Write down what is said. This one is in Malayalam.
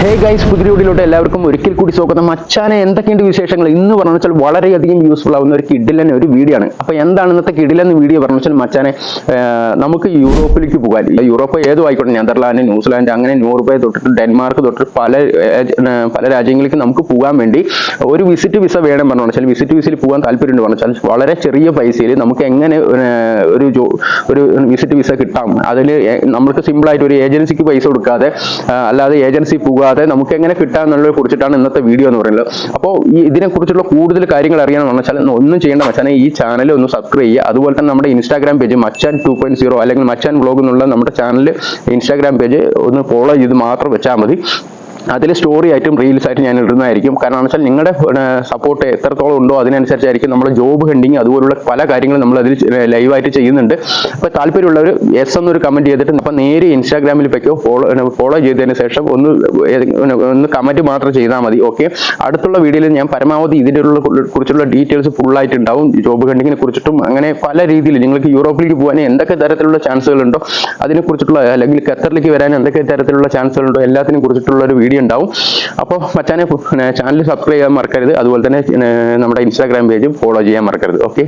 ഹേ ഗൈസ് വീഡിയോയിലോട്ട് എല്ലാവർക്കും ഒരിക്കൽ കൂടി സ്വാഗതം. മച്ചാനെ എന്തൊക്കെയുണ്ട് വിശേഷങ്ങൾ? ഇന്ന് പറഞ്ഞു വെച്ചാൽ വളരെയധികം യൂസ്ഫുൾ ആവുന്ന ഒരു കിഡിലൻ ഒരു വീഡിയോ ആണ്. അപ്പോൾ എന്താണ് ഇന്നത്തെ കിഡിലെന്ന് വീഡിയോ പറഞ്ഞു വെച്ചാൽ മച്ചാനെ നമുക്ക് യൂറോപ്പിലേക്ക് പോകാൻ. യൂറോപ്പ് ഏതോ ആയിക്കോട്ടെ നെതർലാൻഡ് ന്യൂസിലാൻഡ് അങ്ങനെ നോർവേ തൊട്ടിട്ട് ഡെൻമാർക്ക് തൊട്ടിട്ട് പല പല രാജ്യങ്ങളിലേക്ക് നമുക്ക് പോകാൻ വേണ്ടി ഒരു വിസിറ്റ് വിസ വേണം പറഞ്ഞു വെച്ചാൽ. വിസിറ്റ് വിസയിൽ പോകാൻ താല്പര്യമുണ്ട് പറഞ്ഞു വെച്ചാൽ. വളരെ ചെറിയ പൈസയിൽ നമുക്ക് എങ്ങനെ ഒരു ഒരു വിസിറ്റ് വിസ കിട്ടാം. അതിൽ നമുക്ക് സിമ്പിൾ ആയിട്ട് ഒരു ഏജൻസിക്ക് പൈസ കൊടുക്കാതെ അല്ലാതെ ഏജൻസി പോകാതെ നമുക്ക് എങ്ങനെ കിട്ടാം എന്നുള്ളതിനെ കുറിച്ചിട്ടാണ് ഇന്നത്തെ വീഡിയോ എന്ന് പറയുന്നത്. അപ്പോൾ ഈ ഇതിനെ കുറിച്ചുള്ള കൂടുതൽ കാര്യങ്ങൾ അറിയണമെന്ന് വെച്ചാൽ ഒന്നും ചെയ്യേണ്ട മച്ചാനെ ഈ ചാനൽ ഒന്ന് സബ്സ്ക്രൈബ് ചെയ്യുക. അതുപോലെ തന്നെ നമ്മുടെ Instagram page Machan two point zero അല്ലെങ്കിൽ മച്ചാൻ വ്ളോഗ് എന്നുള്ള നമ്മുടെ ചാനൽ ഇൻസ്റ്റാഗ്രാം പേജ് ഒന്ന് ഫോളോ ചെയ്ത് മാത്രം വെച്ചാൽ മതി. അതിൽ സ്റ്റോറി ആയിട്ടും റീൽസ് ആയിട്ടും ഞാൻ ഇടുന്നതായിരിക്കും. കാരണം വെച്ചാൽ നിങ്ങളുടെ സപ്പോർട്ട് എത്രത്തോളം ഉണ്ടോ അതിനനുസരിച്ചായിരിക്കും നമ്മൾ ജോബ് ഹണ്ടിങ് അതുപോലുള്ള പല കാര്യങ്ങളും നമ്മൾ അതിൽ ലൈവായിട്ട് ചെയ്യുന്നുണ്ട്. അപ്പോൾ താല്പര്യമുള്ളവർ എസ് എന്നൊരു കമന്റ് ചെയ്തിട്ട് അപ്പോൾ നേരെ ഇൻസ്റ്റാഗ്രാമിൽ പൊയ്ക്കോ ഫോളോ ഫോളോ ചെയ്തതിന് ശേഷം ഒന്ന് ഒന്ന് കമന്റ് മാത്രം ചെയ്താൽ മതി ഓക്കെ അടുത്തുള്ള വീഡിയോയിൽ ഞാൻ പരമാവധി ഇതിനുള്ള കുറിച്ചുള്ള ഡീറ്റെയിൽസ് ഫുള്ളായിട്ട് ഉണ്ടാവും. ജോബ് ഹണ്ടിങ്ങിനെ കുറിച്ചിട്ടും അങ്ങനെ പല രീതിയിൽ നിങ്ങൾക്ക് യൂറോപ്പിലേക്ക് പോകാൻ എന്തൊക്കെ തരത്തിലുള്ള ചാൻസുകളുണ്ടോ അതിനെക്കുറിച്ചിട്ടുള്ള അതിനെ അല്ലെങ്കിൽ ഖത്തറിലേക്ക് വരാൻ എന്തൊക്കെ തരത്തിലുള്ള ചാൻസുകളുണ്ടോ എല്ലാത്തിനും കുറിച്ചിട്ടുള്ള ഒരു വീഡിയോ ഉണ്ടാവും. അപ്പോൾ മച്ചാനെ ചാനൽ സബ്സ്ക്രൈബ് ചെയ്യാൻ മറക്കരുത്. അതുപോലെ തന്നെ നമ്മുടെ ഇൻസ്റ്റാഗ്രാം പേജും ഫോളോ ചെയ്യാൻ മറക്കരുത്. ഓക്കെ